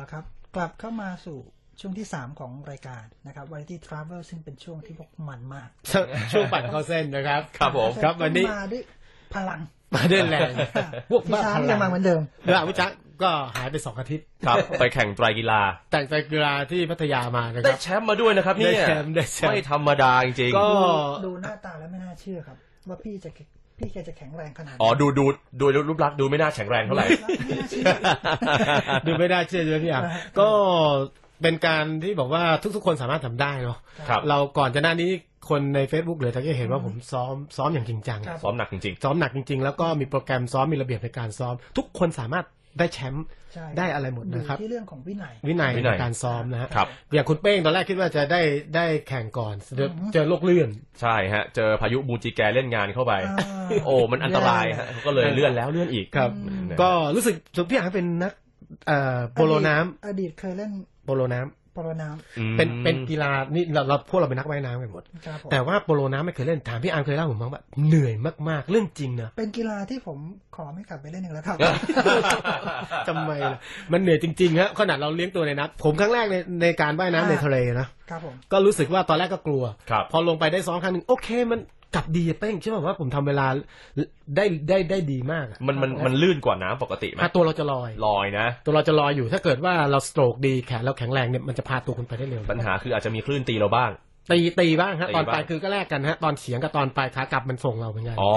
ละครับ กลับเข้ามาสู่ช่วงที่ 3 ของรายการนะครับ Variety Travel ซึ่งเป็นช่วงที่พวกมันมาก ช่วงปั่นเข้าเส้นนะครับ ครับผมครับวันนี้มาด้วยพลัง มาเดินแรงพวกพี่บ้าช้างพยัลังงมาเหมือนเดิมเรื่องวิจักก็หายไปสองอาทิตย์ครับ ไปแข่งไตรกีฬาแต่งใจกีฬาที่พัทยามานะคได้รับแชมป์มาด้วยนะครับได้เนี่ยแชมป์ได้แชมป์ไม่ธรรมดาจริงๆก็ดูหน้าตาแล้วไม่น่าเชื่อครับ ว่าพี่จะ พี่แกจะแข็งแรงขนาดนี้อ๋อดูดูดูรูปลักษณ์ดูไม่น่าแข็งแรงเท่าไหร่ ไม่น่าเชื่อ ดูไม่ได้เชื่อเลยพี่อะอ่าก็เป็นการที่บอกว่าทุกๆ คนสามารถทำได้เนาะครับ เราก่อนจะหน้านี้คนใน Facebook หรือจะเห็นว่าผมซ้อมซ้อมอย่างจริงจังครับ ซ้อมหนักจริง ซ้อมหนักจริงๆ แล้วก็มีโปรแกรมซ้อมมีระเบียบในการซ้อม ทุกคนสามารถ ได้แชมป์ใช่ได้อะไรหมดอยู่นะครับที่เรื่องของวินัย วินัยวินัในย การซ้อมนะฮะครับ อย่างคุณเป้งตอนแรกคิดว่าจะได้ได้แข่งก่อนเจอเจอโรคเลื่อนๆใช่ฮะ เจอพายุบูจิแกเล่นงานเข้าไป อ่า โอ้ มันอันตรายฮะเขาก็เลยเลื่อนแล้วเลื่อนอีกครับอืมก็รู้สึกพี่อ่างเป็นนักเอ่อโปโลน้ำอดีตเคยเล่นโปโลน้ำ โปโลน้อืมเป็นเป็นกีฬานี่เราเราพวกเราเป็นนักว่ายน้ำกันหมดำครับผมแต่ว่าโปโลน้ำไม่เคยเล่นถามพี่อาร์มเคยเล่าผมบ้างว่าเหนื่อยมากๆเรื่องจริงนะเป็นกีฬาที่ผมขอไม่กลับไปเล่นอีกแล้วครับทำไมล่ะมันเหนื่อยจริงๆฮะขนาดเราเลี้ยงตัวในน้ำผมครั้งแรกในในการว่ายน้ำในทะเลนะครับผมก็รู้สึกว่าตอนแรกก็กลัวครับพอลงไปได้ซ้อมครั้งหนึ่งโอเคมัน กลับดีอะเป้งใช่ไหมว่าผมทำเวลาได้ได้ได้ดีมากอะมันมันมันลื่นกว่าน้ำปกติไหมอะตัวเราจะลอยลอยนะ ตัวเราจะลอยอยู่ถ้าเกิดว่าเราสโตรกดีแขนเราแข็งแรงเนี่ยมันจะพาตัวคุณไปได้เร็วปัญหาคืออาจจะมีคลื่นตีเราบ้างตีตีบ้างฮะตีตอนไปบ้างคือก็แลกกันฮะตอนเฉียงกับตอนไปขากลับมันส่งเราเหมือนกันอ๋อ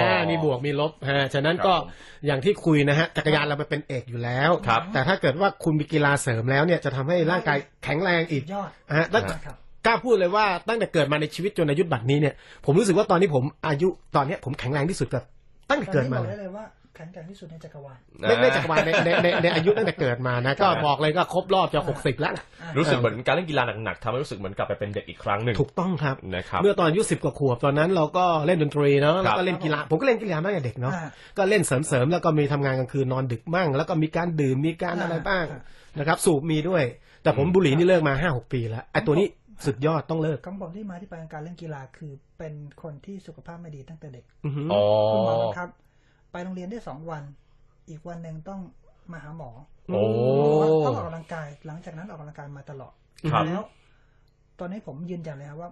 อ่ามีบวกมีลบฮะฉะนั้นก็ครับผมอย่างที่คุยนะฮะจักรยานเราไปเป็นเอกอยู่แล้วครับแต่ถ้าเกิดว่าคุณมีกีฬาเสริมแล้วเนี่ยจะทำให้ร่างกายแข็งแรงอีกยอดฮะตั้งครับ กล้าพูดเลยว่าตั้งแต่เกิดมาในชีวิตจนอายุบัดนี้เนี่ยผมรู้สึกว่าตอนนี้ผมอายุตอนเนี้ยผมแข็งแรงที่สุดกับตั้งแต่ตอนเกิดนี้มาบอกเลได้ยเลยว่าแข็งแกร่งที่สุดในจักรวาล ไม่ไม่จักรวาลในในในในอายุตั้งแต่เกิดมานะ ก็ครับบอกเลยก็ครบรอบจะหกสิบแล้วนะอ่ารู้สึกเหมือนการเล่นกีฬาหนักๆทำให้รู้สึกเหมือนกลับไปเป็นเด็กอีกครั้งหนึ่งถูกต้องครับ นะครับ เมื่อตอนอายุสิบกว่าขวบตอนนั้นเราก็เล่นดนตรีเนาะแล้วครัก็บเล่นกีฬาผมก็เล่นกีฬามาตั้งแต่เด็กเนาะอ่า ก็เล่นเสริมๆแล้วก็มีทำงานกลางคืนนอนดึกมั่ง แล้วก็มีการดื่มมีการอะไรบ้างอ่านะครับ สูบมีด้วย แต่ผมบุหรี่นี่เลิกมาห้าหกปีแล้วไอ้ตัวนี้ สุดยอดต้องเลิกของผมที่มาที่ไปของการเล่นกีฬาคือเป็นคนที่สุขภาพไม่ดีตั้งแต่เด็กอือหืออ๋อคุณหมอบังคับ ไปโรงเรียนได้สองวัน อีกวันหนึ่งต้องมาหาหมอโอ้บอกว่าต้องออกกำลังกาย หลังจากนั้นออกกำลังกายมาตลอด ครับ แล้ว ตอนนี้ผมยืนยันเลยครับว่า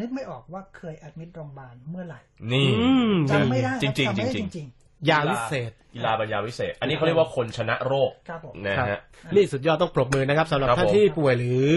นึกไม่ออกว่าเคยแอดมิดโรงพยาบาลเมื่อไหร่นี่ อืมจำไม่ได้คจบริงๆจำไม่ได้จริจงๆริง ยาวิเศษ กีฬาบรรยาวิเศษ อันนี้เขาเรียกว่าคนชนะโรคๆ ครับผม นะครับฮะ นี่สุดยอดต้องปรบมือนะครับสำหรับครับท่านผม ที่ป่วยหรือ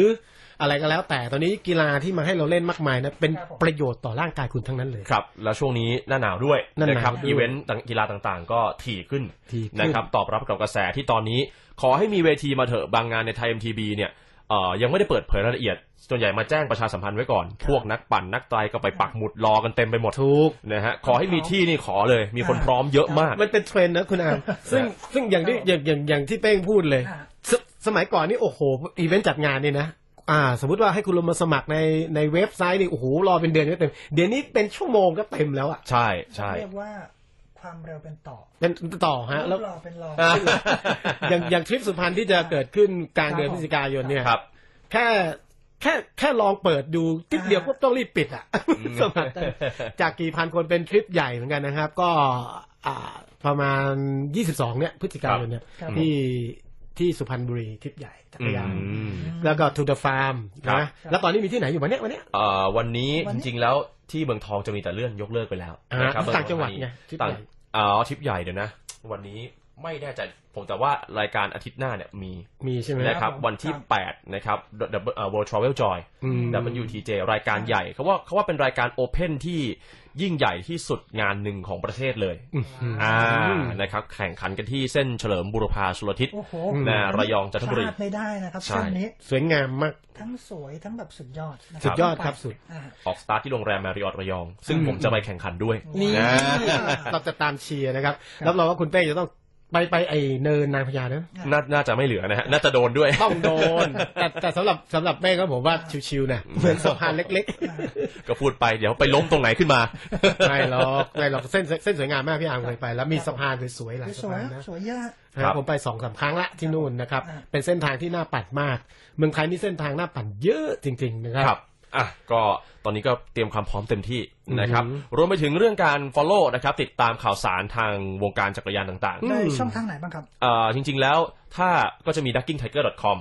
อะไรก็แล้วแต่ตอนนี้กีฬาที่มาให้เราเล่นมากมายนะเป็นครับผมประโยชน์ต่อร่างกายคุณทั้งนั้นเลย ครับ แล้วช่วงนี้หน้าหนาวด้วยหน้าหนาวนะครับด้วยอีเวนต์ต่างกีฬาต่างๆ ก็ถี่ขึ้นถี่ขึ้น นะครับตอบรับกับกระแสที่ตอนนี้ ขอให้มีเวทีมาเถอะบางงานในไทย MTB เนี่ยเอ่อยังไม่ได้เปิดเผยรายละเอียดส่วนใหญ่มาแจ้งประชาสัมพันธ์ไว้ก่อน พวกนักปั่นนักไตรก็ไปปักหมุดรอกันเต็มไปหมดทุก นะฮะขอให้มีที่นี่ขอเลย มีคนพร้อมเยอะมาก มันเป็นเทรนด์นะคุณอาม ซึ่งซึ่งอย่างที่อย่างอย่างอย่างที่เป้งพูดเลยอ่าสสมัยก่อนนี่โอ้โห อีเวนต์จัดงานนี่นะ อ่า สมมติว่าให้คุณลงมาสมัครในในเว็บไซต์นี่โอ้โหรอเป็นเดือนก็เต็ม เดี๋ยวนี้เป็นชั่วโมงก็เต็มแล้วอะใช่ใช่เรียกว่าความเร็วเป็นต่อ เป็นต่อฮะ แล้วรอเป็นรออ่าอย่างอย่างทริปสุพรรณที่จะเกิดขึ้นกลางเดือนคพรับฤศจิกายนเนี่ยครับ แค่แค่แค่ลองเปิดดูทิปเดียวอ่าก็ต้องรีบปิดอะสมัครจากกี่พันคนเป็นทริปใหญ่เหมือนกันนะครับ ก็อ่าประมาณ 22 เนี่ยพฤศจิกายนเนี่ยครับที่ ที่สุพรรณบุรีทริปใหญ่จักรยานอืมแล้วก็ทูเดอะฟาร์มครับนะแล้วตอนนี้มีที่ไหนอยู่วันเนี้ยวันเนี้ยเอ่อวันนี้วันจนี้ริงๆแล้วที่เมืองทองจะมีแต่เลื่อนยกเลิกไปแล้วอ่านะครับต่างจังหวัดไงทริปต่างใหญ่อ๋อทริปใหญ่เดี๋ยวนะ วันนี้ไม่แน่ใจผมแต่ว่ารายการอาทิตย์หน้าเนี่ยมีมีใช่ไหมนะครับผมวันที่ครับ8นะครับ The- The- เอ่อ World Travel Joy อืม WTJ รายการใหญ่เขาว่าเขาว่าเป็นรายการโอเพนที่ ยิ่งใหญ่ที่สุดงานหนึ่งของประเทศเลยอืมอ่านะครับแข่งขันกันที่เส้นเฉลิมบุรพาชลทิศโอ้โหนะระยองจันทบุรีพลาดไม่ได้นะครับใช่เส้นนี้สวยงามมากทั้งสวยทั้งแบบสุดยอดนะสุดยอดครับสุดอ่าออกสตาร์ทที่โรงแรมแมริออทระยอง ซึ่งผมจะไปแข่งขันด้วยนี่นะเราจะตามเชียร์นะครับรับรองว่าคุณเป้จะต้อง ไปไปไอเนินนางพญานะน่าน่าจะไม่เหลือนะฮะน่าจะโดนด้วย ต้องโดน แต่แต่สำหรับสำหรับเป้ก็ผมว่าชิวๆนะเหมือนสะพานเล็กก็พูดไปเดี๋ยวไปล้มตรงไหนขึ้นมาๆไม่หรอกไม่หรอกเส้นเส้นสวยงามมากพี่อาร์มเคยไป แล้วมีสะพานสวยๆหลายสสะวยพานนะสวยเยอะนะครับผมไปสองสามครั้งละที่นู่นนะครับอ่าเป็นเส้นทางที่น่าปั่นมาก เมืองไทยนี่เส้นทางน่าปั่นเยอะจริง ๆ นะครับครับ อะก็ตอนนี้ก็เตรียมความพร้อมเต็มที่อืมนะครับ รวมไปถึงเรื่องการ follow นะครับ ติดตามข่าวสารทางวงการจักรยานต่างได้ช่องทางไหนบ้างครับๆเอ่อจริงๆแล้วถ้าก็จะมี duckingtiger.com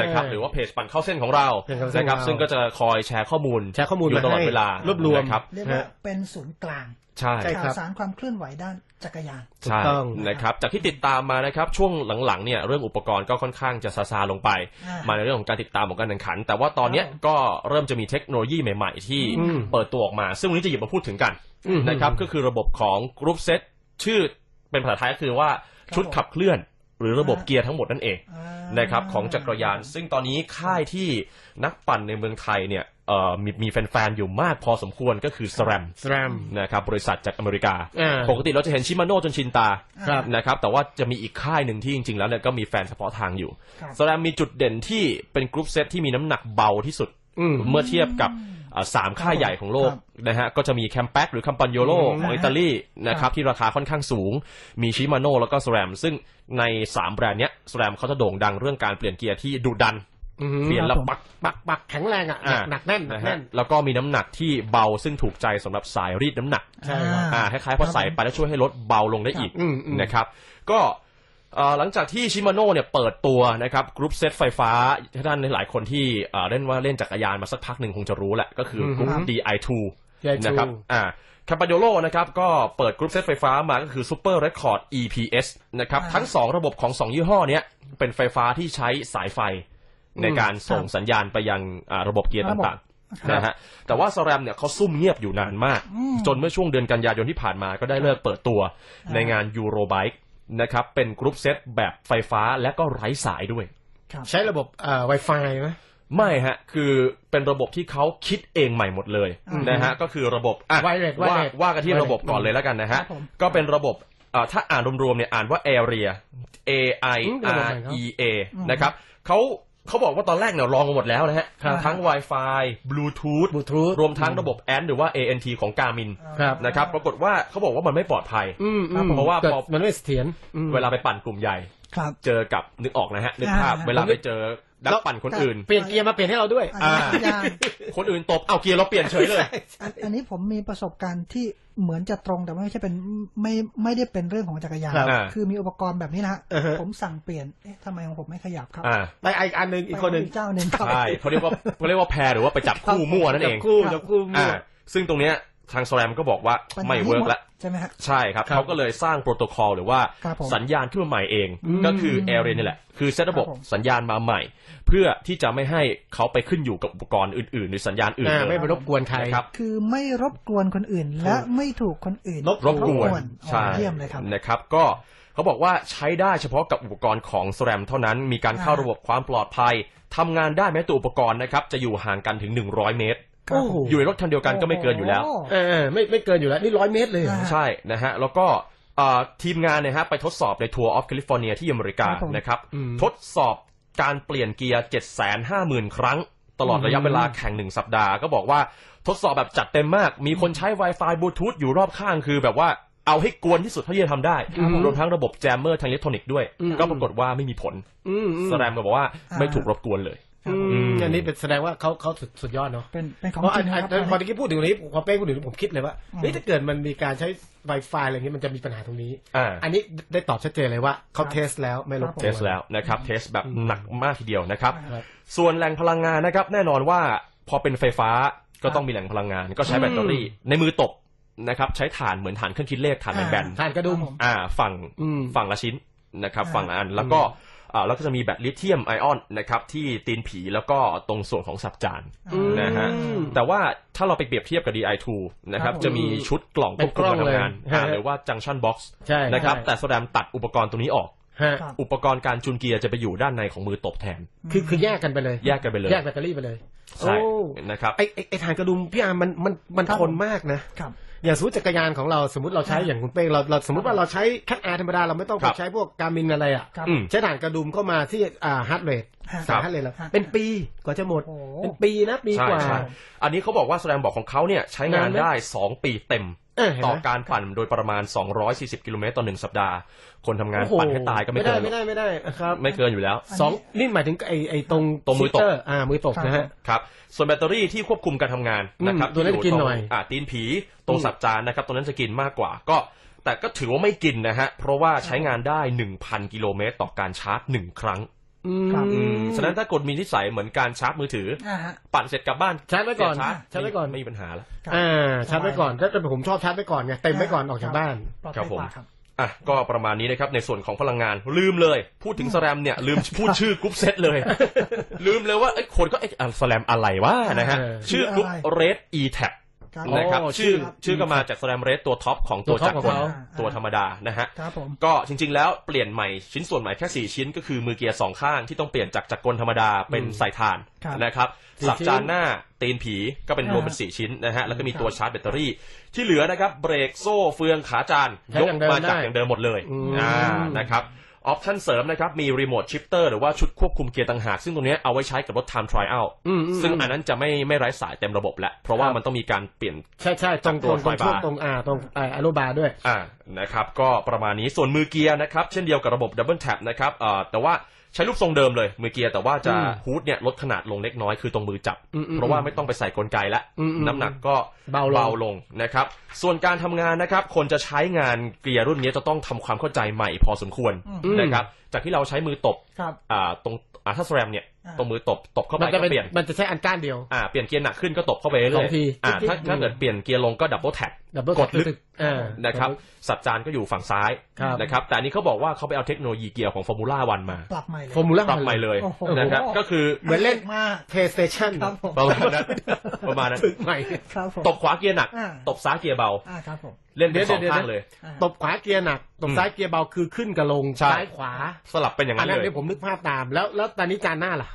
นะครับใช่หรือว่าเพจปั่นเข้าเส้นของเราเพจเข้าเส้นนะครับของเรา ซึ่งก็จะคอยแชร์ข้อมูลแชร์ข้อมูลอยู่ตลอดมาให้เวลารวบรวม นะครับ เรียกว่าเป็นศูนย์กลางใช่ ใช่ครัข่าวบสารความเคลื่อนไหวด้าน จักรยานใช่ถูกต้องนะครับจากที่ติดตามมานะครับช่วงหลังๆเนี่ยเรื่องอุปกรณ์ก็ค่อนข้างจะซาซาลงไปอ่ามมาในเรื่องของการติดตามของการแข่งขัน แต่ว่าตอนเนี้ยครับผมก็เริ่มจะมีเทคโนโลยีใหม่ ๆ ที่อืมเปิดตัวออกมา ซึ่งวันนี้จะหยิบมาพูดถึงกันอืมนะครับก็คือระบบของกรุ๊ปเซตชื่อเป็นภาษาไทยก็คือว่าชุดขับเคลื่อนหรือระบบเกียร์ทั้งหมดนั่นเองอ่านะครับของจักรยาน ซึ่งตอนนี้ค่ายที่นักปั่นในเมืองไทยเนี่ย เอ่อมีมีแฟนๆอยู่มากพอสมควรก็คือ SRAM สแรม นะครับบริษัทจากอเมริกา อ่า ปกติเราจะเห็นชิมาโน่จนชินตาครับ นะครับแต่ว่าจะมีอีกค่ายหนึ่งที่จริงๆ แล้วเนี่ยก็มีแฟนเฉพาะทางอยู่ครับ สแรมมีจุดเด่นที่เป็นกรุ๊ปเซตที่มีน้ำหนักเบาที่สุด อืม เมื่อเทียบกับอ่าสามค่ายใหญ่ของโลกครับนะฮะก็จะมีแคมแปกหรือคัมปันโยโลอืม ของอิตาลีนะครับที่ราคาค่อนข้างสูง มีชิมาโน่แล้วก็สแรมซึ่งใน 3 แบรนด์เนี้ยสแรมเขาจะโด่งดังเรื่องการเปลี่ยนเกียร์ที่ดุดันอืม เปลี่ยนแล้วปักปักปักแข็งแรงอะอ่าหนักแน่นหนักนะแน่ฮะนแล้วก็มีน้ำหนักที่เบาซึ่งถูกใจสำหรับสายรีดน้ำหนักใช่ครับอ่าคล้ายๆพอใส่ไปแล้วช่วยให้ลดเบาลงได้อีกอืมอืมนะครับ ก็เอ่อหลังจากที่ชิมาโน่เนี่ยเปิดตัวนะครับกรุ๊ปเซตไฟฟ้าท่านหลายคนที่เอ่อเล่นว่าเล่นจักรยานมาสักพักหนึ่งคงจะรู้แหละ ก็คืออกรุ๊ปครับ DI2 DI2 นะครับอ่าคาปาโยโลนะครับก็เปิดกรุ๊ปเซตไฟฟ้ามาก็คือ Super Record EPS นะครับอ่าทั้ง 2 ระบบของ 2 ยี่ห้อเนี้ยเป็นไฟฟ้าที่ใช้สายไฟ ในการส่งสัญญาณไปยังอ่าระบบเกียร์ต่างๆนะฮะแต่ว่าสแรมเนี่ยเขาซุ่มเงียบอยู่นานมากอืมจนเมื่อช่วงเดือนกันยายนที่ผ่านมาก็ได้เลิกเปิดตัวอ่าในงานยูโรไบค์นะครับเป็นกรุ๊ปเซตแบบไฟฟ้าและก็ไร้สายด้วยครับใช้ระบบอ่า Wi-Fi ไหมไม่ฮะ คือเป็นระบบที่เขาคิดเองใหม่หมดเลยอืมนะฮะ ก็คือระบบอะ Wireless ว่า Wireless ว่ากันที่ Wireless ระบบก่อนเลยแล้วกันนะฮะครับผมก็เป็นระบบอ่าถ้าอ่านรวมๆเนี่ยอ่านว่า area A I อืมระบบ R ใหม่ครับ E A นะครับเขา เขาบอกว่าตอนแรกเนี่ยลองมาหมดแล้วนะฮะครับทั้ง Wi-Fi Bluetooth บลูทูธรวมทั้งระบบ ANT หรือว่า ANT ของ Garmin ครับนะครับ ปรากฏว่าเขาบอกว่ามันไม่ปลอดภัย อืมอืมเพราะว่ากิดพอมันไม่เสถียรอืมเวลาไปปั่นกลุ่มใหญ่ ครับ เจอกับนึกออกนะฮะนึกภาพอ่าเวลาไปเจอ นักปั่นคนอื่น เปลี่ยนเกียร์มาเปลี่ยนให้เราด้วยอันนี้อ่าจักรยานคนอื่นตบเอาเกียร์เราเปลี่ยนเฉยเลยอันอันนี้ผมมีประสบการณ์ที่เหมือนจะตรงแต่ไม่ใช่เป็นไม่ไม่ได้เป็นเรื่องของจักรยานครับอ่าคือมีอุปกรณ์แบบนี้นะฮะอ่าฮะผมสั่งเปลี่ยนเอ๊ะทำไมของผมไม่ขยับครับอ่าไปอีกอันหนึ่งอีกคนหนึ่งไปเจ้าหนึ่งครับใช่เขาเรียกว่าเขาเรียกว่าแพรหรือว่าไปจับคู่มั่วนั่นเองจับคู่จับคู่มั่อ่าวซึ่งตรงเนี้ยทางสแรมก็บอกว่าปัญหาไม่เวิร์กแล้ว ใช่ไหมฮะ ใช่ครับครับเขาก็เลยสร้างโปรโตคอลหรือว่าครับผมสัญญาณขึ้นมาใหม่เอง อืมก็คือ a i r นี่แหละ คือเซตระบบครับผม สัญญาณมาใหม่ เพื่อที่จะไม่ให้เขาไปขึ้นอยู่กับอุปกรณ์อื่นๆ หรือสัญญาณอื่นอ่าเลยไม่ไปรบกวนใคร นะครับ คือไม่รบกวนคนอื่น และไม่ถูกคนอื่นรบ รบกวนอ๋อใช่เยี่ยมเลยครับ นะครับ ก็เขาบอกว่าใช้ได้เฉพาะกับอุปกรณ์ของ SRAM เท่านั้น มีการเข้าอ่า ระบบความปลอดภัยทำงานได้แม้ตัวอุปกรณ์นะครับ จะอยู่ห่างกันถึง 100 เมตร ครับโอ้โหอยู่ในรถคันเดียวกันก็ไม่เกินอยู่แล้วโโหเออเออไม่ไม่เกินอยู่แล้ว นี่ร้อยเมตรเลยเหรออ่าใช่นะฮะแล้วก็เอ่อทีมงานเนี่ยฮะไปทดสอบในทัวร์ออฟแคลิฟอร์เนียที่อเมริกาครับผม นะครับ อืม ทดสอบการเปลี่ยนเกียร์ 750,000 ครั้ง ตลอดระยะเวลาแข่งหนึ่งสัปดาห์ ก็บอกว่าทดสอบแบบจัดเต็มมาก มีคนใช้ Wi-Fi บลูทูธอยู่รอบข้างคือแบบว่าเอาให้กวนที่สุดเท่าที่จะทำได้ครับผมรวมทั้งระบบแจมเมอร์ทางอิเล็กทรอนิกส์ด้วยอืมก็ปรากฏว่าไม่มีผลอืมอืมสแรมก็บอกว่าไม่ถูกรบกวนเลย อืมอืมอันนี้เป็นแสดงว่าเขาเขาสุดสุดยอดเนาะเป็นเป็นของเพราะจอัรินงนะอันครับพอตะกี้พูดถึงตรงนี้พอเป้งพูดถึงผมคิดเลยว่าอืมเฮ้ยถ้าเกิดมันมีการใช้ Wi-Fi อะไรอย่างนี้มันจะมีปัญหาตรงนี้อ่าอันนี้ได้ตอบชัดเจนเลยว่าเขาครับเทสแล้วไม่รบกวนเทสแล้วนะครับเทสแบบหนักมากทีเดียวนะครับครับ ส่วนแหล่งพลังงานนะครับ แน่นอนว่าพอเป็นไฟฟ้าก็ต้องมีแหล่งพลังงาน ก็ใช้แบตเตอรี่ในมือตบนะครับใช้ถ่านเหมือนถ่านเครื่องคิดเลขถ่านแบนทานกระดุมครับผมๆอ่าฝั่งอืมฝั่งละชิ้นนะครับอ่าฝั่งละอันแล้วก็อ่า แล้วก็จะมีแบตลิเธียมไอออนนะครับที่ตีนผีแล้วก็ตรงส่วนของสับจานอืมนะฮะอืมแต่ว่าถ้าเราไปเปรียบเทียบกับ Di2 นะครับครับผมจะมีชุดกล่องควบคุมการทำงานเป็นกล้องเลยอ่าฮะหรือว่า junction box ใช่นะครับใช่แต่แสดงตัดอุปกรณ์ตัวนี้ออกฮะครับอุปกรณ์การจูนเกียร์จะไปอยู่ด้านในของมือตบแทน คือคือแยกกันไปเลย แยกกันไปเลย แยกแบตเตอรี่ไปเลย ใช่โอ้นะครับ ไอไอไอทานกระดุมพี่อาร์มมันมันมันครับทนมากนะครับ อย่างสมมติจักรยานของเราสมมติเราใช้อ่าอย่างคุณเป้งเราเราสมมติว่าเราใช้แค่อาร์ธรรมดาเราไม่ต้องคไปรับใช้พวกการมินอะไรอะครับอืมใช้ฐานกระดุมเข้ามาที่อ่าฮาร์ดเรทฮะสามฮาร์ดเรทแล้วฮะเป็นปีกว่าจะหมดโอ้เป็นปีนะปีใช่กว่าใช่อันนี้เขาบอกว่าแสดงบอกของเขาเนี่ยใช้งานนานไหมได้ 2 ปีเต็มเออเห็น ต่อไหมการปั่นโดยประมาณ 240 กิโลเมตรต่อหนึ่งสัปดาห์ คนทำงานโอ้โหปั่นให้ตายก็ไม่ได้เกินไม่ได้ไม่ได้ครับไม่เกินอยู่แล้วสองนี่หมายถึงไอ้ไอ้ตรงตรงมือตบซิสเร์อ่ามือตบนะฮะครับส่วนแบตเตอรี่ที่ควบคุมการทำงานอืมนะครับตัวนั้นที่กินตรงหน่อยอ่าตีนผีตรงสับจานนะครับตรงนั้นจะกินมากกว่าก็แต่ก็ถือว่าไม่กินนะฮะ เพราะว่าใช้งานได้ 1,000 กิโลเมตรต่อการชาร์จหนึ่งครั้งอื ครับอืมมฉะนั้นถ้ากดมีนิสัยเหมือนการชาร์จมือถือ อ่าฮะ ปั่นเสร็จกลับบ้านชาร์จไว้ก่อนเสียบชาร์จชาร์จไว้ก่อน ไม่มีปัญหาแล้ว ครับ อ่าชาร์จไว้ก่อนถ้าเป็นผมชอบชาร์จไว้ก่อนไงเต็มไว้ก่อนออกจากบ้าน ปลอดครัภับยผมกว่าครับ อะก็ประมาณนี้นะครับในส่วนของพลังงานลืมเลย พูดถึงสแลมเนี่ยลืมพูดชื่อกรุ๊ปเซตเลย ลืมเลยว่าไอ้ยคนก็ไอ้อะสแลมอะไรวะนะฮะ เออชื่อกรุ๊ป Red e t a p ครับนะครับโอ้ชื่อชื่อชื่อก็มาจากสแลมเรดตัวท็อปของตัวตัวท็จัอกปรของกลเขา ตัวธรรมดานะฮะ ครับผม ก็จริงๆแล้วเปลี่ยนใหม่ชิ้นส่วนใหม่แค่4ชิ้นก็คือมือเกียร์สองข้างที่ต้องเปลี่ยนจากจักรกลธรรมดาเป็นใส่ถ่านครับนะครับสี่สับชิ้น จานหน้าตีนผีก็เป็นอ่ารวมเป็น4ชิ้นนะฮะแล้วก็มีครับตัวชาร์จแบตเตอรี่ ที่เหลือนะครับเบรกโซ่เฟืองขาจานใช้ยกอย่างเดิมมาจากได้อย่างเดิมหมดเลยอืม อ่านะครับ ออปชั่นเสริมนะครับ มีรีโมทชิปเตอร์หรือว่าชุดควบคุมเกียร์ต่างหาก ซึ่งตรงเนี้ยเอาไว้ใช้กับรถ Time Trial อืมอืมซึ่งอันนั้นจะไม่ไม่ไร้สายเต็มระบบแล้ว เพราะว่าครับมันต้องมีการเปลี่ยน ใช่ใช่ตรงตรงตรงไฟบาร์ช่วงตรงอ่าตรงอ่าอนุบาร์ด้วยอ่านะครับก็ประมาณนี้ส่วนมือเกียร์นะครับ เช่นเดียวกับระบบ Double Tap นะครับเอ่อแต่ว่า ใช้รูปทรงเดิมเลยมือเกียร์แต่ว่าจะอืมฮูดเนี่ยลดขนาดลงเล็กน้อยคือตรงมือจับอืมอืมเพราะว่าไม่ต้องไปใส่กลไกละอืมอืมน้ำหนักก็เบาลงลงนะครับ ส่วนการทำงานนะครับ คนจะใช้งานเกียร์รุ่นนี้จะต้องทำความเข้าใจใหม่พอสมควรอืมนะครับ จากที่เราใช้มือตบครับอ่าตรงอ่าถ้าแรมเนี่ยอ่าตรงมือตบตบเข้าไปมันจะก็เป็นเปลี่ยนมันจะใช้อันก้านเดียวอ่าเปลี่ยนเกียร์หนักขึ้นก็ตบเข้าไปเรื่สออยงทีๆอ่าถ้าอืมถ้าเกิดเปลี่ยนเกียร์ลงก็ดับเบิลแท็ดับเบิล กดลึกอ่านะครับ สับจานก็อยู่ฝั่งซ้ายครับนะครับ แต่อันนี้เขาบอกว่าเขาไปเอาเทคโนโลยีเกียร์ของฟอร์มูล่าวันมา ปรับใหม่เลยฟอร์มูล่าปรับใหม่เลยโอ้โหนะครับ ก็คือเหมือนเล่นมาก PlayStation ครับผมประมาณนั้นประมาณนั้นฝึกใหม่ครับผมตบขวาเกียร์หนักอ่าตบซ้ายเกียร์เบาอ่าครับผมเล่นเป็นสองเดี๋ยวข้างเดี๋ยวเลยอ่าตบขวาเกียร์หนัก ตบซ้ายเกียร์เบาคือขึ้นกับลงใช่ซ้ายขวา สลับเป็นอย่างอันั้นนนั้นเลยเดี๋ยวผมนึกภาพตาม แล้วแล้วตอนนี้จานหน้าล่ะ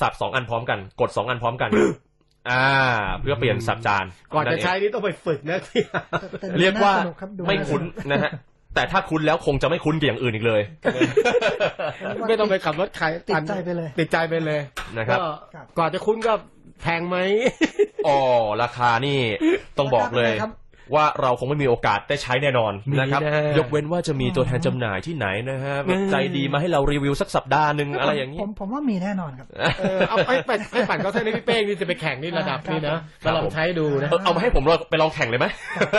สับสองอันพร้อมกัน กดสองอันพร้อมกัน อ่า เพื่อเปลี่ยนสับจานก่อนจะใช้เงนี่ต้องไปฝึกนะพี่แต่ดูเรียกว่าน่สนุครับดูไม่น่าคุ้นสกนะฮะแต่ถ้าคุ้นแล้วคงจะไม่คุ้นกับอย่างอื่นอีกเลย ไม่ต้องไปขับรถใครติดใจไปเลย ติดใจไปเลยนะครับก็ครับก่อนจะคุ้นก็แพงไหมอ๋อราคานี่ต้องบอกเลย ราคาเป็นไงครับว่าเราคงไม่มีโอกาสได้ใช้แน่นอนมีนะครับแน่ ยกเว้นว่าจะมีตัวแทนจำหน่ายที่ไหนนะฮะแบบใจดีมาให้เรารีวิวสักสัปดาห์หนึ่งอะไรอย่างนี้ ผมผมว่ามีแน่นอนครับ เออเอาไปปั่นให้ปั่นเขาใช้ในพี่เป้งนี่จะไปแข่งนี่ระดับนี้นะครัมาบลองใช้ดูนะเออเอามาให้ผมเราไปลองแข่งเลยไหม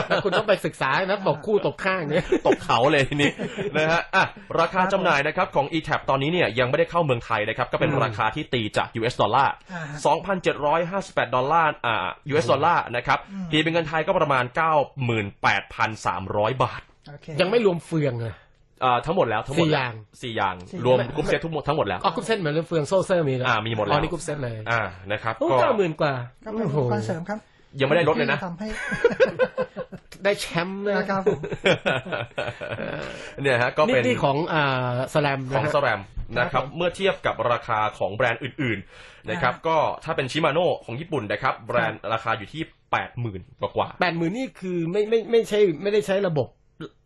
แล้วคุณต้องไปศึกษานะตบคู่ตบข้างเนี่ย ตกเขาเลยทีนี้ นะฮะอะราคาจำหน่ายนะครับของ e t a p ตอนนี้เนี่ยยังไม่ได้เข้าเมืองไทยนะครับ ก็เป็นอืมราคาที่ตีจาก US ดอลลาร์ อ่าฮะ2,758 ดอลลาร์อ่า US ดอลลาร์นะครับอืมตีเป็นเงินไทยก็ประมาณ98,300 บาท โอเค ยังไม่รวมเฟืองเลย อ่าทั้งหมดแล้วทั้งหมดสี่แล้วอย่าง สี่อย่าง สี่รวมอย่าง กรุ๊ปเซตทุกหมดทั้งหมดแล้ว อ๋อกรุ๊ปเซตเหมือนเฟืองโซ่เซอร์มีแล้วอ่ามีหมดแล้ว อ๋อนี่กรุ๊ปเซตเลยอ่านะครับโอ้ก็เก้าหมื่นกว่าก็เป็นโอ้โหคอนเสริมครับยังไม่ได้ลดเลยนะ ที่ทำให้ ได้แชมป์นะนะครับผม เนี่ยฮะก็นี่เป็น นี่ของอ่าสแลมของนะฮะ สแรมนะครับครับผมเมื่อเทียบกับราคาของแบรนด์อื่นๆนะครับอ่าก็ถ้าเป็นชิมาโน่ของญี่ปุ่นนะครับแบรนด์ราคาอยู่ที่ แปดหมื่นกว่าแปดหมื่นนี่คือไม่ไม่ไม่ใช่ไม่ได้ใช้ระบบ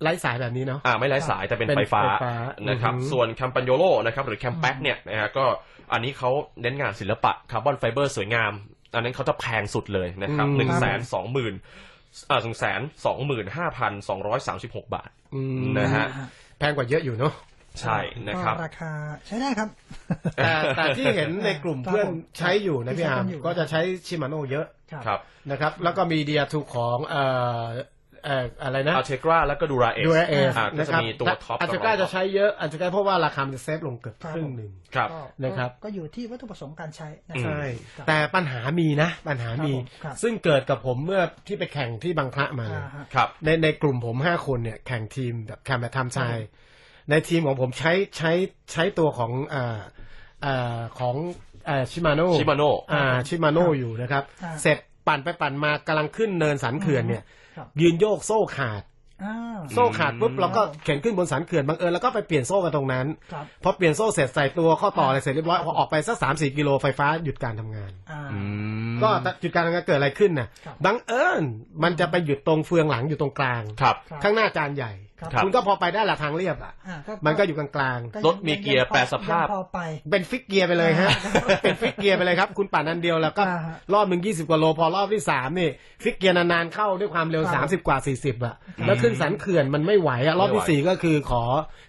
ไร้สายแบบนี้เนาะๆอ่าไม่ไร้สายแต่เป็นเป็นไฟฟ้าไฟฟ้านะครับอือหือส่วนแคมปันโยโลนะครับหรือแคมแบ็กเนี่ยนะฮะก็อันนี้เขาเน้นงานศิลปะคาร์บอนไฟเบอร์สวยงาม อันนั้นเขาจะแพงสุดเลยนะครับอืมหนึ่งแสนสองหมื่นอ่าหนึ่งแสนสองหมื่นห้าพันสองร้อยสามสิบหกบาทอืมนะฮะแพงกว่าเยอะอยู่เนาะ ใช่นะครับก็ราคาใช้ได้ครับแต่แต่ที่เห็นในกลุ่มเพื่อนใช้อยู่นะพี่อาร์มที่ใช้กันอยู่ก็จะใช้ชิมาโน่เยอะครับนะครับ แล้วก็มีเดียทูของเอ่อเอ่ออะไรนะอัลเทกราแล้วก็ดูราเอสดูเอสอ่าก็นะจะครับมีตัวท็อปอัจจะกล้าจะใช้เยอะอัจจะกล้าเพราะว่าราคามันจะเซฟลงเกือบครับครึ่งหนึ่งครับก็นะครับ ก็อยู่ที่วัตถุประสงค์การใช้นะอืมครับใช่ครับแต่ปัญหามีนะ ปัญหามีครับผมครับซึ่งเกิดกับผมเมื่อที่ไปแข่งที่บางพระมาเลยอ่าฮะครับในในกลุ่มผมห้าคนเนี่ยแข่งทีมแบบแข่งแบบทำชาย ในทีมของผมใช้ใช้ใช้ตัวของเอ่อเอ่อของเอ่อชิมาโน่ชิมาโน่อ่าชิมาโน่อยู่นะครับอ่าเสร็จปั่นไปปั่นมากำลังขึ้นเนินสันเขื่อนเนี่ยครับยืนโยกโซ่ขาดอ้าวโซ่ขาดปุ๊บเราก็เข็นขึ้นบนสันเขื่อนบังเอิญแล้วก็ไปเปลี่ยนโซ่กันตรงนั้นครับพอเปลี่ยนโซ่เสร็จใส่ตัวข้อต่ออะไรเสร็จเรียบร้อยพอออกไปสักสามสี่กิโลไฟฟ้าหยุดการทำงานอ่าอืมก็หยุดการทำงานเกิดอะไรขึ้นน่ะครับบังเอิญมันจะไปหยุดตรงเฟืองหลังอยู่ตรงกลางครับครับข้างหน้าจานใหญ่ ครับครับคุณก็พอไปได้ละทางเรียบอะ อ่ามันก็อยู่กลางก็รถมีเกียร์งพอแปรสภาพยังพอไปๆเป็นฟิกเกียร์ไปเลยฮะ เป็นฟิกเกียร์ไปเลยครับ คุณปั่นอันเดียวแล้วก็อ่าฮะรอบหนึ่งยี่สิบกว่าโลพอรอบที่สามนี่ ฟิกเกียร์นานๆเข้าด้วยความเร็วครับ สามสิบกว่าสี่สิบอะแล้วขึ้นสันเขื่อนมันไม่ไหวอะรอบที่ไม่ไหว สี่ก็คือขอ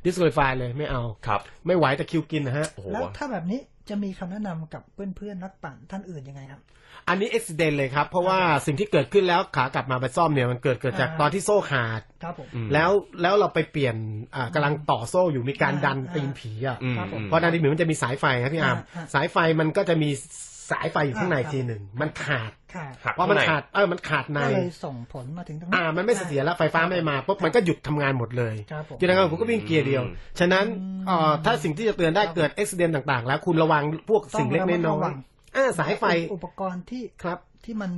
ดิสโ u ล l ฟเลยไม่เอา ครับไม่ไหวแต่คิวกินนะฮะ โอ้โหแล้วถ้าแบบนี้ จะมีคำแนะนำกับเพื่อนๆนักปั่นท่านอื่นยังไงครับ อันนี้อุบิเหตุเลยครับ เพราะว่าสิ่งที่เกิดขึ้นแล้วขากลับมาไปซ่อมเนี่ยมันเกิดเกิดจากอ่าตอนที่โซ่ขาดครับผมอืมแล้วแล้วเราไปเปลี่ยนอ่ากำลังต่อโซ่อยู่มีการดันอ่าตีนผีอะอืมครับผมเพราะดันตีนผีมันจะมีสายไฟครับพี่อาร์มอ่าอ่าสายไฟมันก็จะมี สายไฟอยู่ข้างในอ่าทีหนึ่งมันขาดค่ะหักว่ามันข้งใขาดเออมันขาดในก็เลยส่งผลมาถึงตรงนี้อ่า มันไม่เสถียรแล้วไฟฟ้าไม่มาปุ๊บมันก็หยุดทำงานหมดเลยครับผมจินตนาการผมก็วิ่งเกียร์เดียวอืมฉะนั้นอืมเอ่อถ้าสิ่งที่จะเตือนได้เกิดอุบิเหตุต่างๆ แล้วคุณระวังพวกสิ่งเล็กต้องระมัดน้อระวัยงๆอ่าสายไฟอุปกรณ์ที่ครับที่มัน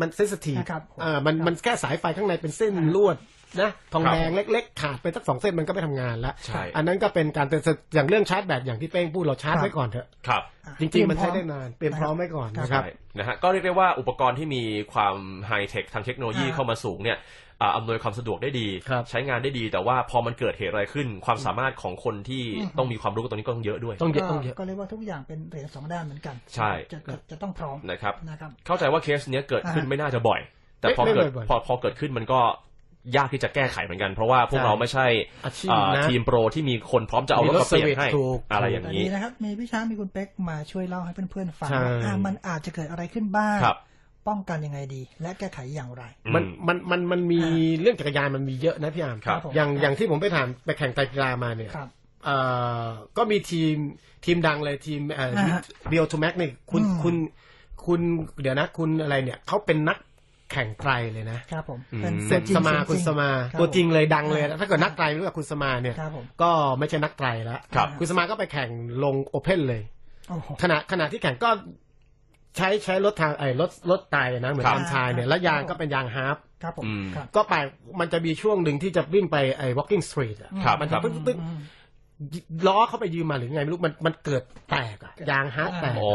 มันเซนสทีฟนะครับผมอ่ามันครับมันแค่สายไฟข้างในเป็นเส้นครับลวด นะทองครับแดงเล็ก ๆ ขาดไปสักสองเส้นมันก็ไม่ทำงานแล้วใช่อันนั้นก็เป็นการเตือนอย่างเรื่องชาร์จแบตอย่างที่เป้งพูดเราชาร์จครับไว้ก่อนเถอะครับอะจริงๆมันใช้เตได้ยพร้อนานเตรียมพร้อมไว้ก่อนนะครับใช่นะฮะก็เรียกได้ว่าอุปกรณ์ที่มีความไฮเทคทางเทคโนโลยีอ่าเข้ามาสูงเนี่ยอ่าอำนวยความสะดวกได้ดีครับใช้งานได้ดี แต่ว่าพอมันเกิดเหตุอะไรขึ้น ความสามารถของคนที่อืมต้องมีความรู้กับตรงนี้ก็ต้องเยอะด้วยต้องเยอะก็ต้องเยอะก็เรียกว่าทุกอย่างเป็นเหรียญสองด้านเหมือนกัน ใช่จะจะจะต้องพร้อมนะครับนะครับ เข้าใจว่าเคสเนี้ยเกิดขึ้นอ่าไม่น่าจะบ่อย แต่พอไม่เกิดไม่บ่อยพอพอเกิดขึ้นมันก็ ยากที่จะแก้ไขเหมือนกัน เพราะว่าพวกใช่เราไม่ใช่อาชีพอ่านะทีมโปรที่มีคนพร้อมจะเอารถมาเปลี่ยนให้ถูกอะไรอย่างแต่นี้นี้นะครับมีพี่ช้างมีคุณเป๊กมาช่วยเล่าให้เพื่อนๆฟังใช่ว่าอะมันอาจจะเกิดอะไรขึ้นบ้างครับป้องกันยังไงดี และแก้ไขอย่างไร มันอืมมันมันมันมีอ่เรื่องจักรยานมันมีเยอะนะพี่อามครับผมอย่างครับอย่างที่ผมไปถามไปแข่งไตรกีฬามาเนี่ยครับเอ่อก็มีทีมทีมดังเลยทีมเอ่ออ่าฮะเบียลทูแม็กนี่คุณอืมคุณคุณเดี๋ยวนะคุณอะไรเนี่ยเขาเป็นนัก แข่งไตรเลยนะครับผมอืมเป็นเสร็จตัวจริงสมาเสียงคุณจริงสมาครับตัวจริงเลยดังเลยครับถ้าเกิดนักไตรรู้จักคุณสมาเนี่ยครับผมก็ไม่ใช่นักไตรแล้วครับคุณสมาก็ไปแข่งลงโอเพนเลยโอ้โหขณะขณะที่แข่งก็ใช้ใช้รถทางไอ้รถรถไตรนะเหมือนครับทำชายเนี่ยแล้วยางก็เป็นยางฮาร์ฟครับผมอืมครับก็ไปมันจะมีช่วงหนึ่งที่จะวิ่งไปไอ้ walking street อะครับมันครัจะบปึ๊กปึ๊กอืม ล้อเข้าไปยืมมาหรือไงไม่รู้มันมันเกิดแตกอะยางฮาร์ดแตกโอ้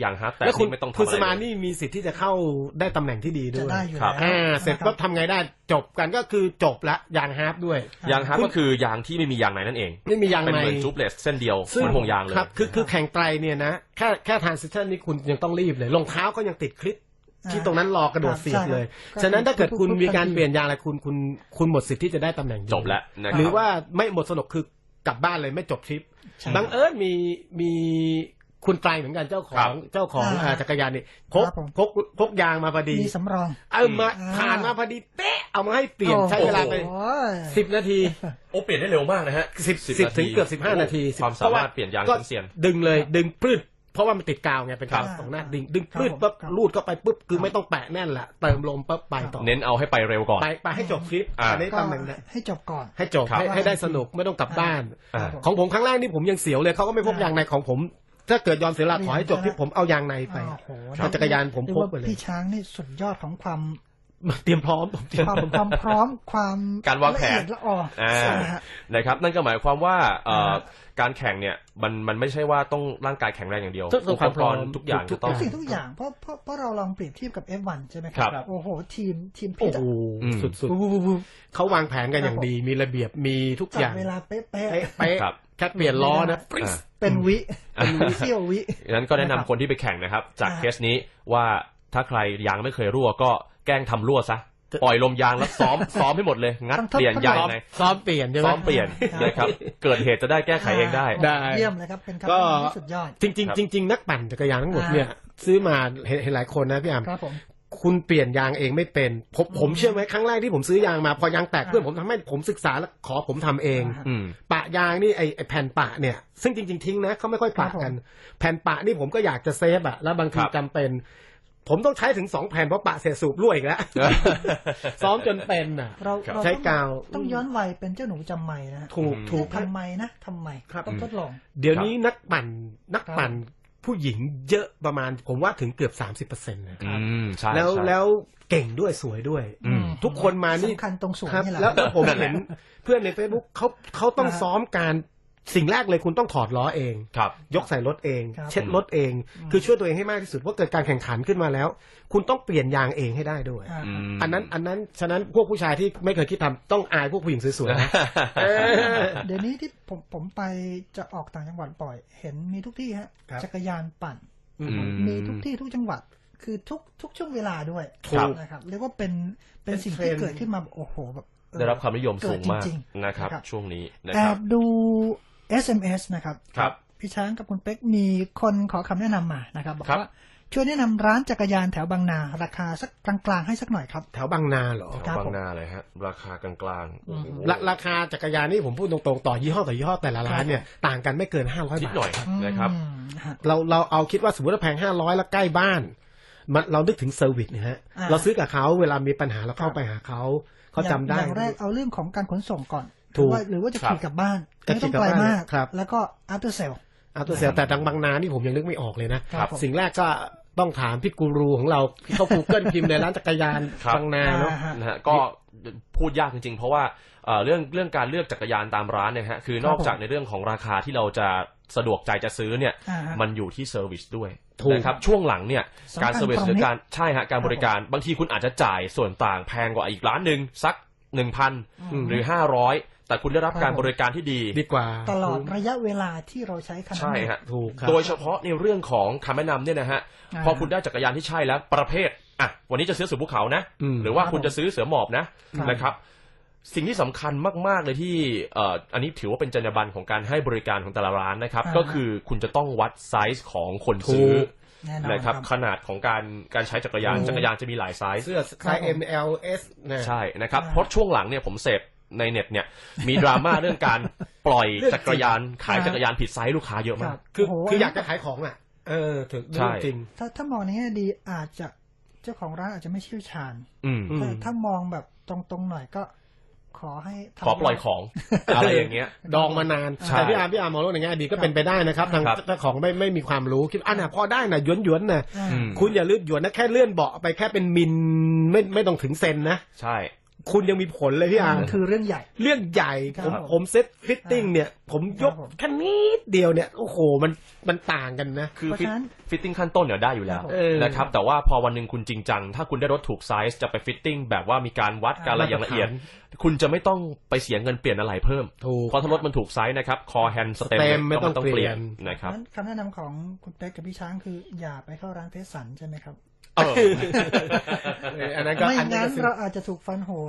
อย่างฮาร์ดแต่แล้วคุณนี่ไม่ต้องทำคุณอะไรสมาเลยนี่มีสิทธิ์ที่จะเข้าได้ตำแหน่งที่ดีด้จะวยได้อยู่ครับแล้วอ่าเสร็จนะคก็บทำไงได้จบกันก็คือจบละยางฮาร์ดด้วย ยางฮาร์ดก็คือยางที่ไม่มียางในนั่นเอง ไม่มียางเป็นในเหมือนจูบเลสเส้นเดียวซึ่งเหมือนห่วงยางเลยครับคือคือแข่งไตรเนี่ยนะแค่แค่ทานซิชันนี่คุณยังต้องรีบเลยรองเท้าก็ยังติดคลิปอ่าที่ตรงนั้นรอกระโดดเสียบเลยใช่ครับฉะนั้นถ้าเกิดคุณปุ๊บๆมีการทันทีเปลี่ยนยางอะไรคุณคุณคุณหมดสิทธิ์ที่จะได้ตำแหน่งดีจบแล้วนะคหรืรัอบว่าไม่หมดสนุกคือ กลับบ้านเลยไม่จบทริปใช่บังเอิญมีมีคุณไตรเหมือนกันเจ้าขครัองบเจ้าของอ่าเอ่อจักรยานนี่พกครับผมพกพกยางมาพอดีมีสำรองเออมาอ่าผ่านมาพอดีเป๊ะเอามาให้เปลี่ยนโอ้โหใช้เวลาไปโอ้ยสิบนาทีโอ้เปลี่ยนได้เร็วมากนะฮะสิบสิบถึงเกือบสิบห้านาทีความสามารถเปลี่ยนยางก็ชั้นเซียนดึงเลยดึงพืช เพราะว่ามันติดกาวไงเป็นกาวครับสองหน้าดึงดึงพืชครับปุ๊บครับรูดเข้าไปปุ๊บคือไม่ต้องแปะแน่นละเติมลมปุ๊บไปต่อเน้นเอาให้ไปเร็วก่อนไปไปให้จบคลิปอ่าอันนี้ก็ตำแหน่งนะให้จบก่อน ให้จบครับให้ให้ได้สนุกไม่ต้องกลับบ้านอ่าครับผมของผมครั้งแรกนี่ผมยังเสียวเลยเขาก็ไม่พกอ่ายยางในของผมถ้าเกิดยอมเสียเวลาขอให้จบที่ผมเอายางในไปโอ้โหครับจักรยานผมเรียพกกว่าไปเลยพี่ช้างนี่สุดยอดของความ เตรียมพร้อมผมเตรียมความความพร้อมความการวางแผนละเอียดละอออ่าใช่ฮะนะครับ นั่นก็หมายความว่าเอ่ออ่าการแข่งเนี่ยมันมันไม่ใช่ว่าต้องร่างกายแข็งแรงอย่างเดียวต้องต้องความพร้อมปกณ์ทุกอย่างทุจะกต้อทุงกสิ่งทุกอย่างเพราะเพราะเพราะเราลองเปรียบเทียบกับ F1 ใช่ไหมคครัรับ โอ้โห ทีมทีมโอ้พี่โหอืมสุดๆเขาวางแผนกันอย่างดีมีระเบียบมีทุกอจัดย่างเวลาเป๊ะเป๊ะเป๊ะครับแค่เปลี่ยนล้อนะอ่าๆเป็นวิเป็นวิเสี้ยววิดังนั้นก็แนะนำนะครับคนที่ไปแข่งนะครับ จากอ่าเคสนี้ว่าถ้าใครยางไม่เคยรั่วก็ แกล้งทำรั่วซะปล่อยลมยางแล้วซ้อมซ้อมให้หมดเลย งัดต้องทดเปลี่ยนยางซ้อมไงซ้อมเปลี่ยนใช่ไหมซ้อมเปลี่ยนนะครับเกิดเหตุจะได้แก้ไขเองได้ได้เยี่ยมเลยครับเป็นคำก็แนะนำที่สุดยอด จริงครับๆจริง ๆ นักปั่นจักรยานทั้งหมดอ่าเนี่ยซื้อมาเห็นเห็นหลายคนนะพี่อามครับผมคุณเปลี่ยนยางเองไม่เป็น ผมผมเชื่อไหมครั้งแรกที่ผมซื้อยางมา พอยางแตกอ่าเพื่อนผมทำให้ผมศึกษาแล้วขอผมทำเองอ่าอืมปะยางนี่ไอไอแผ่นปะเนี่ย ซึ่งจริง ๆ ทิ้งนะเขาไม่ค่อยปะครับผมกัน แผ่นปะนี่ผมก็อยากจะเซฟอะแล้วบางทีครับจำเป็น ผมต้องใช้ถึงสองแผ่นเพราะปะเสียสูบรั่วอีกแล้ว ซ้อมจนเป็นอะเราครับเราใช้ต้องกาว ต้องย้อนวัยเป็นเจ้าหนูจำไม่นะฮะถูกอืมถูกทำไมนะทำไมครับต้องทดลอง เดี๋ยวนี้นักปั่นนักปั่นผู้หญิงเยอะประมาณ ผมว่าถึงเกือบสามสิบเปอร์เซ็นต์นะอืมใช่แล้วใช่แล้วเก่งด้วยสวยด้วยอืมทุกคนมานี่สำคัญตรงสวยครับนี่แหละแล้วแล้วผมนั่นแหละเห็นเพื่อนใน Facebook เขาเขาต้องอ่าซ้อมการ สิ่งแรกเลยคุณต้องถอดล้อเอง ครับ ยกใส่รถเอง ครับ เช็ดรถเอง คือช่วยตัวเองให้มากที่สุดว่าเกิดการแข่งขันขึ้นมาแล้ว คุณต้องเปลี่ยนยางเองให้ได้ด้วย อ่าอืมอันนั้นอันนั้นฉะนั้นพวกผู้ชายที่ไม่เคยคิดทำต้องอายพวกผู้หญิงสวยๆนะ เออ เดี๋ยวนี้ที่ผมผมไปจะออกต่างจังหวัดบ่อย เห็นมีทุกที่ฮะครับ จักรยานปั่น อืม มีทุกที่ทุกจังหวัด คือทุกทุกช่วงเวลาด้วยถูก นะครับเรียกว่าเป็นเป็นเป็นสิ่งเทรที่นด์เกิดขึ้นมาแบบโอ้โหแบบเออ ได้รับความนิยมสูงมากเกิดจริงๆนะครับนะครับ ช่วงนี้นะแอครับบดู SMS นะครับครับ พี่ช้างกับคุณเป๊กมีคนขอคำแนะนำมานะครับ บอกครับว่าช่วยแนะนำร้านจักรยานแถวบางนา ราคาสักกลางๆให้สักหน่อยครับ แถวบางนาเหรอ แถวบางนาเลยฮะ ราคากลางๆโอ้โหราราคาจักรยานนี่ผมพูดตรงๆ ต่อยี่ห้อต่อยี่ห้อแต่ละร้านเนี่ยต่างกันไม่เกินห้าร้อยนิดบาทหน่อยนะครับอืมฮะเราเราเอาคิดว่าสมมติว่าแพงห้าร้อยแล้วใกล้บ้านมันเรานึกถึงเซอร์วิสนะฮะอ่าเราซื้อกับเขาเวลามีปัญหาเราเข้าไปหาเขาเขาจำได้อย่างแรกเอาเรื่องของการขนส่งก่อนถูกหรือว่าหรือว่าจะครับขี่กลับบ้านจะ ไม่ขี่ต้องกลับไกลบ้านมากครับแล้วก็ after sale เอาตัวเสียแต่ดังบางนานี่ผมยังนึกไม่ออกเลยนะครับผมสิ่งแรกก็ต้องถามพี่กูรูของเราที่เขา Google พิมพ์ในร้านจักรยานครับบางนาเนาะอ่าฮะนะฮะก็พูดยากจริงๆ เพราะว่าเอ่อเรื่องเรื่องการเลือกจักรยานตามร้านเนี่ยฮะคือนอกจากในเรื่องของราคาที่เราจะสะดวกใจจะซื้อเนี่ยอ่าฮะมันอยู่ที่เซอร์วิสด้วยถูกนะครับช่วงหลังเนี่ยสำคัญการเซอร์วิสตรงหรือนี้การใช่ฮะการบริการบางทีคุณอาจจะจ่ายส่วนต่างแพงกว่าอีกร้านหนึ่งสักหนึ่งพันอืมหรือห้าร้อย แต่คุณได้รับการครับผมบริการที่ดีดีกว่า ตลอดระยะเวลาที่เราใช้คันนั้นใช่ฮะถูกครับโดยเฉพาะในเรื่องของคำแนะนำเนี่ยนะฮะอ่าพอคุณได้จักรยานที่ใช่แล้วประเภทอะวันนี้จะซื้อเสือภูเขานะอืมหรือว่าครับคุณจะซื้อเสือหมอบนะครับนะครับ สิ่งที่สำคัญมาก ๆ เลยที่เอ่ออันนี้ถือว่าเป็นจรรยาบรรณของการให้บริการของแต่ละร้านนะครับอ่าก็คือคุณจะต้องวัดไซส์ของคนซื้อถูกแน่นอนนะครับขนาดของการการใช้จักรยานถูกจักรยานจะมีหลายไซส์เสื้อไซส์ M L S นะใช่นะครับอ่าเพราะช่วงหลังเนี่ยผมเสพ ในเน็ตเนี่ย มีดราม่าเรื่องการปล่อยเรื่องจริงจักรยานขายอ่าจักรยานผิดไซส์ลูกค้าเยอะคมารักบคือโโหคืออยากจะขายของอะ เออถึงใช่จริง ถ้าถ้ามองในแง่ดีอาจจะเจ้าของร้านอาจจะไม่เชี่ยวชาญอืมอืมแต่ถ้ามองแบบตรงๆหน่อยก็ขอให้ทำขอปล่อยของ อะไรอย่างเงี้ย ดองมานานใช่แต่พี่อาร์มพี่อาร์มมองโลกในแง่ดีก็เป็นไปได้นะครับทางครับเจ้าของไม่ไม่มีความรู้คิดอันน่ะพอได้นะหยวนหยวนๆนะอ่าอืมคุณอย่าลืมหยวนนะแค่เลื่อนเบาะไปแค่เป็นมิลไม่ไม่ต้องถึงเซนนะใช่ คุณยังมีผลเลยพี่อาร์มมันคือเรื่องใหญ่ เรื่องใหญ่ครับผมผมเซ็ตฟิตติ้งเนี่ย ผมยกครับผมแค่นิดเดียวเนี่ยโอ้โหมันมันต่างกันนะ คือเพราะฟิตฉะนั้นฟิตติ้งขั้นต้นเนี่ยได้อยู่แล้วครับผมเออนะครับแต่ว่าพอวันหนึ่งคุณจริงจัง ถ้าคุณได้รถถูกไซส์จะไปฟิตติ้งแบบว่ามีการวัดการอะไรอย่างละเอียด คุณจะไม่ต้องไปเสียเงินเปลี่ยนอะไรเพิ่มถูกเพราะถ้ารถมันถูกไซส์นะครับคอแฮนด์สเต็ม stem ไม่ต้องเปลี่ยนนะครับนั้นคำแนะนำของคุณเป๊กกับพี่ช้างคืออย่าไปเข้าร้านเทสสันใช่ไหมครับเออเอออันนั้นก็ไม่อันนั้งั้นนก็เราอาจจะถูกฟันหัว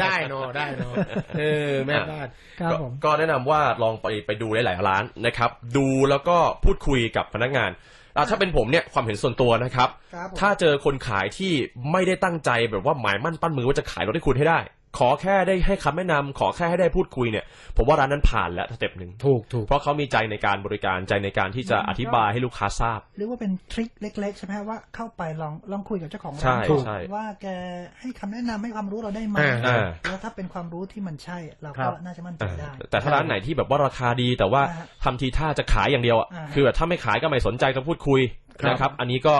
ได้เนอะได้เนอะเออแม่บ้านครับก็ผมก็แนะนำว่าลองไปไปดูหลายๆร้านนะครับ ดูแล้วก็พูดคุยกับพนักงานอะถ้าเป็นผมเนี่ยความเห็นส่วนตัวนะครับครับผมถ้าเจอคนขายที่ไม่ได้ตั้งใจแบบว่าหมายมั่นปั้นมือว่าจะขายรถให้คุณให้ได้ ขอแค่ได้ให้คำแนะนำขอแค่ให้ได้พูดคุยเนี่ย ผมว่าร้านนั้นผ่านแล้วสเต็ปหนึ่งถูกถูก เพราะเขามีใจในการบริการใจในการที่จะอธิบายให้ลูกค้าทราบ เรียกว่าเป็นทริคเล็ก ๆ ใช่ไหมฮะว่าเข้าไปลองลองคุยกับเจ้าของใช่ร้านก่อนใช่ว่าแกให้คำแนะนำให้ความรู้เราได้ไหมอ่าอ่า แล้วถ้าเป็นความรู้ที่มันใช่เราครัก็บ น่าจะมั่นใจได้ แต่ถ้าร้านไหนที่แบบว่าราคาดี แต่ว่าอ่าฮะทำทีท่าจะขายอย่างเดียวอะอ่าฮะ คือแบบถ้าไม่ขายก็ไม่สนใจจะพูดคุยครับ นะครับ อันนี้ก็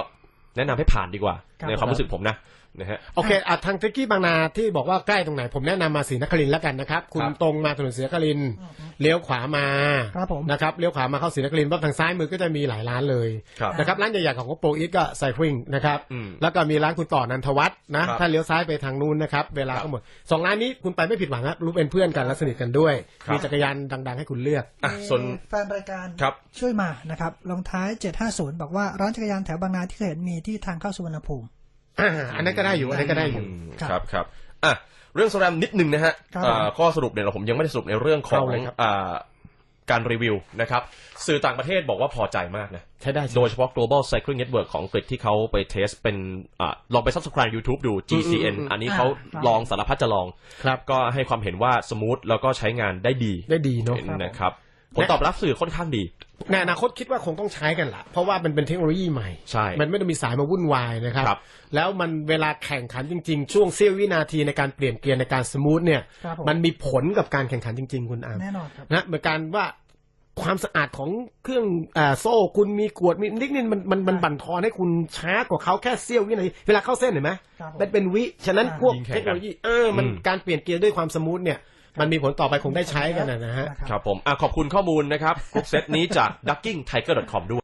แนะนำให้ผ่านดีกว่าครับ ในความรู้สึกผมนะนะฮะโอเคอะทางเทคกี้บางนาที่บอกว่าใกล้ตรงไหน ผมแนะนำมาศรีนครินทร์แล้วกันนะครับ คุณครับตรงมาถนนศรีนครินทร์เลี้ยวขวามาครับผมนะครับเลี้ยวขวามาเข้าศรีนครินทร์ปั๊บทางซ้ายมือก็จะมีหลายร้านเลยครับนะครับร้านใหญ่ๆของโปรอีทก็ไซฟริงนะครับอืมแล้วก็มีร้านคุณต่อนันทวัฒน์นะครับถ้าเลี้ยวซ้ายไปทางนู้นนะครับเวลาครับก็หมดสองร้านนี้คุณไปไม่ผิดหวังครับรู้เป็นเพื่อนกันและสนิทกันด้วยครับมีจักรยานดัง ๆ ให้คุณเลือกอะส่วนมีแฟนรายการครับช่วยมานะครับลงท้าย750บอกว่าร้านจักรยานแถวบางนาที่เคยเห็นมีที่ทางเข้าสุวรรณภูมิ อ่าอันนั้นก็ได้อยู่อันนั้นก็ได้อยู่อืมครับครับครับอะเรื่องโซแรมนิดนึงนะฮะครับอ่าข้อสรุปเนี่ยเราผมยังไม่ได้สรุปในเรื่องของเอาเลยครับอ่าการรีวิวนะครับสื่อต่างประเทศบอกว่าพอใจมากนะใช้ได้ใช่ไหมโดยเฉพาะ global cycling network ของอังกฤษที่เขาไปเทสเป็นอ่าลองไป subscribe YouTube ดู GCN อืมอืมอันนี้เขาอ่าลองสารพัดจะลองครับก็ให้ความเห็นว่าสมูทแล้วก็ใช้งานได้ดีได้ดีเนาะนะครับผลตอบรับสื่อค่อนข้างดี ในอนาคตคิดว่าคงต้องใช้กันละเพราะว่ามันเป็นเทคโนโลยีใหม่ ใช่ มันไม่ได้มีสายมาวุ่นวายนะครับ ครับ แล้วมันเวลาแข่งขันจริงๆ ช่วงเสี้ยววินาทีในการเปลี่ยนเกียร์ในการสมูทเนี่ยครับผม มันมีผลกับการแข่งขันจริง ๆ คุณอามแน่นอนครับ นะเหมือนกันว่าความสะอาดของเครื่องอ่าโซ่คุณมีกวดมีนิดนึงมันมันมันบั่นทอนให้คุณช้ากว่าเขาแค่เสี้ยววินาทีเวลาเข้าเส้นเห็นไหมครับผมมันเป็นวิ ฉะนั้นอ่าพวกยิงแข่เทงคกันโนโลยีเออมันอืม การเปลี่ยนเกียร์ด้วยความสมูทเนี่ย มันมีผลต่อไปคงได้ใช้กันนะนะฮะนะครับครับผมอะขอบคุณข้อมูลนะครับ กรุ๊ปเซตนี้จาก duckingtiger.com ด้วย